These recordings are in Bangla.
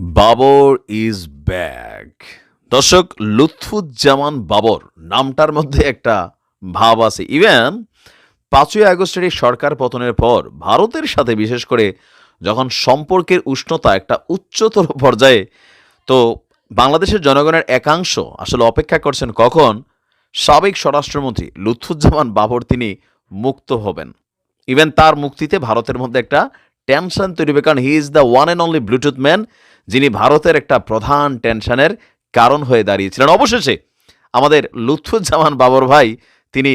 Babur is back. দর্শক, লুৎফুজ্জামান বাবর নামটার মধ্যে একটা ভাব আছে। ইভেন পাঁচই আগস্টের সরকার পতনের পর ভারতের সাথে বিশেষ করে যখন সম্পর্কের উষ্ণতা একটা উচ্চতর পর্যায়ে, তো বাংলাদেশের জনগণের একাংশ আসলে অপেক্ষা করছেন কখন সাবেক স্বরাষ্ট্রমন্ত্রী লুৎফুজ্জামান বাবর তিনি মুক্ত হবেন। ইভেন তার মুক্তিতে ভারতের মধ্যে একটা টেনশন তৈরি হবে, কারণ he is the one and only Bluetooth man যিনি ভারতের একটা প্রধান টেনশনের কারণ হয়ে দাঁড়িয়েছিলেন। অবশেষে আমাদের লুৎফুজ্জামান বাবর ভাই, তিনি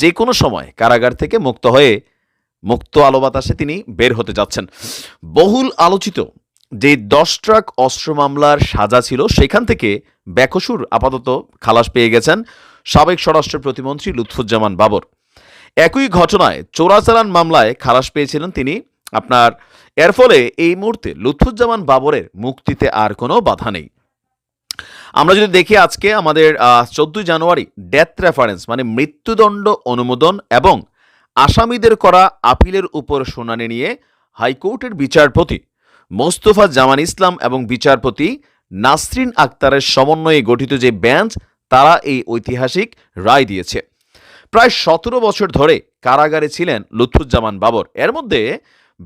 যে কোনো সময় কারাগার থেকে মুক্ত হয়ে মুক্ত আলো বাতাসে তিনি বের হতে যাচ্ছেন। বহুল আলোচিত যে দশ ট্রাক অস্ত্র মামলার সাজা ছিল, সেখান থেকে ব্যাকসুর আপাতত খালাস পেয়ে গেছেন সাবেক স্বরাষ্ট্র প্রতিমন্ত্রী লুৎফুজ্জামান বাবর। একই ঘটনায় চোরাচালান মামলায় খালাস পেয়েছিলেন তিনি আপনার। এর ফলে এই মুহূর্তে লুৎফুজ্জামান বাবরের মুক্তিতে আর কোনো বাধা নেই। আমরা যদি দেখি আজকে আমাদের চোদ্দই জানুয়ারি ডেথ রেফারেন্স মানে মৃত্যুদণ্ড অনুমোদন এবং আসামিদের করা আপিলের উপর শুনানি নিয়ে হাইকোর্টের বিচারপতি মোস্তফা জামান ইসলাম এবং বিচারপতি নাসরিন আক্তারের সমন্বয়ে গঠিত যে বেঞ্চ, তারা এই ঐতিহাসিক রায় দিয়েছে। প্রায় সতেরো বছর ধরে কারাগারে ছিলেন লুৎফুজ্জামান বাবর। এর মধ্যে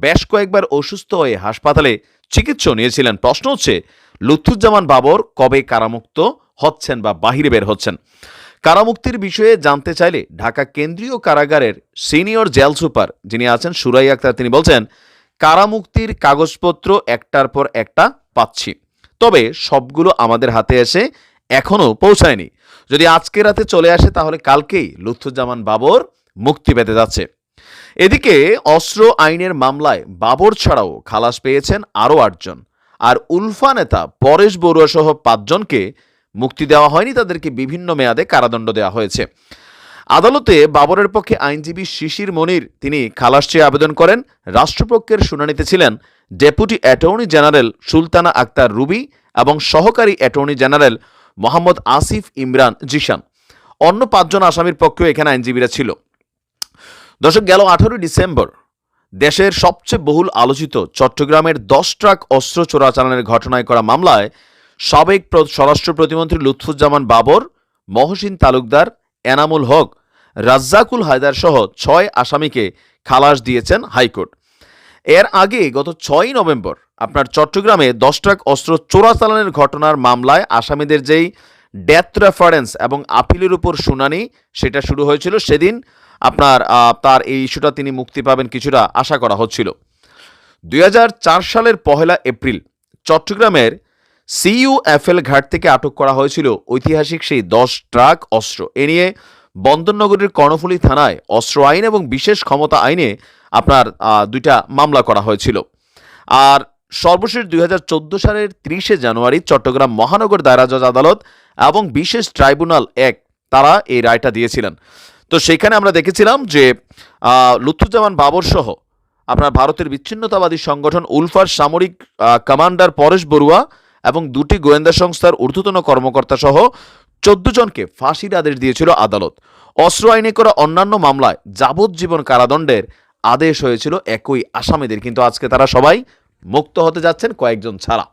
বেশ কয়েকবার অসুস্থ হয়ে হাসপাতালে চিকিৎসা নিয়েছিলেন। প্রশ্ন হচ্ছে, লুৎফুজ্জামান বাবর কবে কারামুক্ত হচ্ছেন বা বাহিরে বের হচ্ছেন? কারামুক্তির বিষয়ে জানতে চাইলে ঢাকা কেন্দ্রীয় কারাগারের সিনিয়র জেল সুপার যিনি আছেন সুরাই আক্তার, তিনি বলছেন, কারামুক্তির কাগজপত্র একটার পর একটা পাচ্ছি। তবে সবগুলো আমাদের হাতে এসে এখনও পৌঁছায়নি। যদি আজকে রাতে চলে আসে, তাহলে কালকেই লুৎফুজ্জামান বাবর মুক্তি পেতে যাচ্ছে। এদিকে অস্ত্র আইনের মামলায় বাবর ছাড়াও খালাস পেয়েছেন আরও আটজন। আর উলফা নেতা পরেশ বড়ুয়া সহ পাঁচজনকে মুক্তি দেওয়া হয়নি, তাদেরকে বিভিন্ন মেয়াদে কারাদণ্ড দেওয়া হয়েছে। আদালতে বাবরের পক্ষে আইনজীবী শিশির মনির তিনি খালাস চেয়ে আবেদন করেন। রাষ্ট্রপক্ষের শুনানিতে ছিলেন deputy attorney general Sultana Akter Ruby এবং সহকারী অ্যাটর্নি জেনারেল মোহাম্মদ আসিফ ইমরান জিশান। অন্য পাঁচজন আসামির পক্ষেও এখানে আইনজীবীরা ছিল। দর্শক, গেল আঠারোই ডিসেম্বর। দেশের সবচেয়ে বহুল আলোচিত চট্টগ্রামের দশ ট্রাক অস্ত্র চোরাচালানের ঘটনায় করা মামলায় সাবেক স্বরাষ্ট্র প্রতিমন্ত্রী লুৎফুজ্জামান বাবর, মহসিন তালুকদার, এনামুল হক, রাজ্জাকুল হায়দার সহ ছয় আসামিকে খালাস দিয়েছেন হাইকোর্ট। এর আগে গত ছয়ই নভেম্বর আপনার চট্টগ্রামে দশ ট্রাক অস্ত্র চোরাচালানের ঘটনার মামলায় আসামিদের যেই ডেথ রেফারেন্স এবং আপিলের উপর শুনানি, সেটা শুরু হয়েছিল সেদিন। আপনার তার এই ইস্যুটা তিনি মুক্তি পাবেন কিছুটা আশা করা হচ্ছিল। দুই হাজার চার সালের পহেলা এপ্রিল, চট্টগ্রামের সিইউএফএল ঘাট থেকে আটক করা হয়েছিল ঐতিহাসিক সেই দশ ট্রাক অস্ত্র। এ নিয়ে বন্দরনগরীর কর্ণফুলী থানায় অস্ত্র আইন এবং বিশেষ ক্ষমতা আইনে আপনার দুইটা মামলা করা হয়েছিল। আর সর্বশেষ দুই হাজার চোদ্দ সালের তিরিশে জানুয়ারি চট্টগ্রাম মহানগর দায়রা জজ আদালত এবং বিশেষ ট্রাইব্যুনাল এক, তারা এই রায়টা দিয়েছিলেন। তো সেখানে আমরা দেখেছিলাম যে লুৎফুজ্জামান বাবর সহ আপনার ভারতের বিচ্ছিন্নতাবাদী সংগঠন উলফার সামরিক কমান্ডার পরেশ বড়ুয়া এবং দুটি গোয়েন্দা সংস্থার ঊর্ধ্বতন কর্মকর্তা সহ চোদ্দ জনকে ফাঁসির আদেশ দিয়েছিল আদালত। অস্ত্র আইনে করা অন্যান্য মামলায় যাবজ্জীবন কারাদণ্ডের আদেশ হয়েছিল একই আসামিদের। কিন্তু আজকে তারা সবাই মুক্ত হতে যাচ্ছেন কয়েকজন ছাড়া।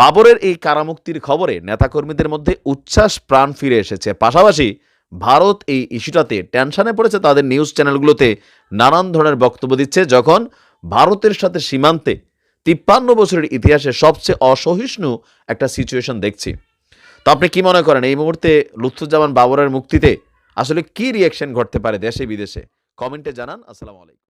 বাবরের এই কারামুক্তির খবরে নেতাকর্মীদের মধ্যে উচ্ছ্বাস প্রাণ ফিরে এসেছে। পাশাপাশি ভারত এই ইস্যুটাতে টেনশনে পড়েছে তাদের নিউজ চ্যানেলগুলোতে নানান ধরনের বক্তব্য দিচ্ছে, যখন ভারতের সাথে সীমান্তে তিপ্পান্ন বছরের ইতিহাসে সবচেয়ে অসহিষ্ণু একটা সিচুয়েশন দেখছি। তো আপনি কি মনে করেন, এই মুহূর্তে লুৎফুজ্জামান বাবরের মুক্তিতে আসলে কি রিয়াকশন ঘটতে পারে দেশে বিদেশে কমেন্টে জানান। আসসালামু আলাইকুম।